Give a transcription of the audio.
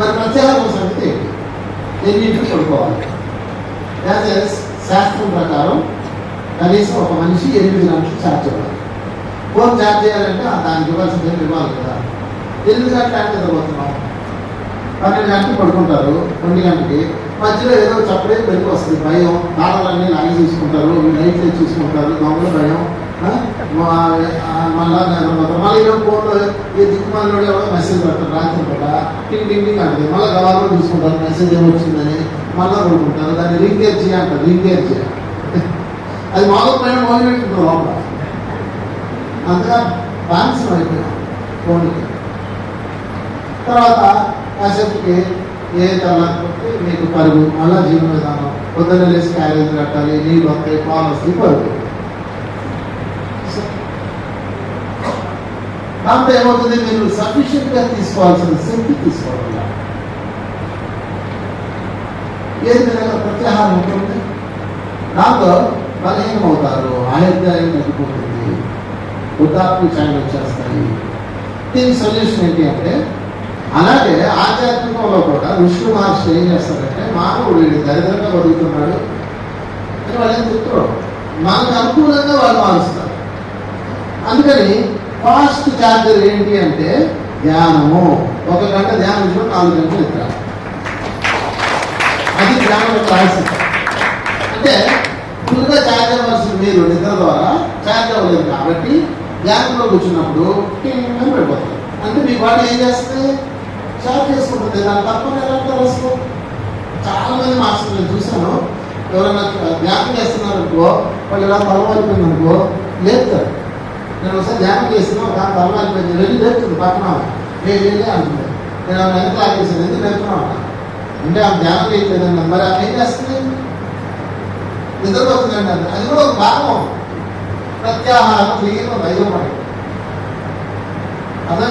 మరి ప్రత్యాహారం సంగతి ఏంటి? ఎన్నింటికి కొనుక్కోవాలి యాజ్ శాస్త్రం ప్రకారం కనీసం ఒక మనిషి ఎనిమిది గంటలు ఛార్జ్ ఇవ్వాలి ఫోన్ ఛార్జ్ చేయాలంటే దానికి ఇవ్వాల్సిన బిల్లు ఇవ్వాలి కదా. ఎనిమిది గంటలు అంటే నిద్రపోతున్నాం పన్నెండు గంటలు పడుకుంటారు రెండు గంటకి మధ్యలో ఏదో చప్పుడే పెరిగి వస్తుంది భయం. తాళాలన్నీ లాగి చూసుకుంటారు నైట్లో చూసుకుంటారు దొంగల భయం. మళ్ళా మళ్ళీ ఏదో ఫోన్లో ఈ దిక్కుమాలలో ఎవరో మెసేజ్ పెడతారు రాత్రి పూట టింగ్ టింగ్ టింగ్ అంటుంది మళ్ళీ గవర్నమెంట్ చూసుకుంటారు మెసేజ్ ఏమొచ్చిందని మళ్ళీ కొనుక్కుంటారు దాన్ని రీకేర్ చేయంటారు రీకేర్ చేయాలి అది మామూలు పైన మోగి పెట్టుకుంటారు లోపల అంతగా బానిసం అయిపోయాం ఫోన్కి తర్వాత కాసేపుకి ఏ తర్వాత మీకు పరుగు మళ్ళీ జీవన విధానం పొద్దున్న లేసి క్యారేజ్ కట్టాలి నీళ్ళు వస్తాయి పాలు వస్తాయి పరుగు దాంతో ఏమవుతుంది? మీరు సఫిషియెంట్గా తీసుకోవాల్సిన శక్తి తీసుకోవాలి. ఏది విధంగా ప్రత్యాహారం ఉంటుంది? దాంతో బలహీనం అవుతారు ఆయుర్దాయం తగ్గిపోతుంది ఉదాత్మ ఛాయలు వచ్చేస్తాయి. దీని సొల్యూషన్ ఏంటి అంటే అలాగే ఆధ్యాత్మికంలో కూడా విష్ణు మహర్షి ఏం చేస్తారంటే మానవుడు వీడు దరిద్రంగా బతుకుతున్నాడు అని వాళ్ళు ఏం చెప్తారు? మనకు అనుకూలంగా వాళ్ళు మారుస్తారు. అందుకని ఫాస్ట్ ఛార్జర్ ఏంటి అంటే ధ్యానము. ఒక గంట ధ్యానం చేసుకుని నాలుగు గంటలు నిద్ర. అది ధ్యానం యొక్క అంటే ఫుల్గా ఛార్జ్ అవ్వాల్సిన మీరు నిద్ర ద్వారా ఛార్జ్ అవ్వలేదు కాబట్టి ధ్యానంలో కూర్చున్నప్పుడు టింగ్ పడిపోతుంది అంటే మీ బాడీ ఏం చేస్తుంది ఛార్జ్ చేసుకుంటుంది. దాని తప్పని ఎలా అంటారు అసలు చాలా మంది మాస్టర్ నేను చూశాను. ఎవరైనా ధ్యానం చేస్తున్నారు అనుకో వాళ్ళు ఇలా తలవాలిపోయింది అనుకో నేను ఒకసారి ధ్యానం చేస్తున్నా ఒక ఆమె తలవాలిపోయింది వెళ్ళి లేపుతుంది పక్కన ఆమె. నేను వెళ్ళి అంటుంది నేను ఆమె ఎంత ఆగేసాను ఎందుకు నేర్చుకున్నాను అంటే. ఆమె ధ్యానం చేయట్లేదండి మరి ఆమె ఏం చేస్తుంది? నిద్రపోతుందండి అది అది కూడా ఒక భాగం. ప్రత్యాహారం క్లియర్ ఐదో మాట అదే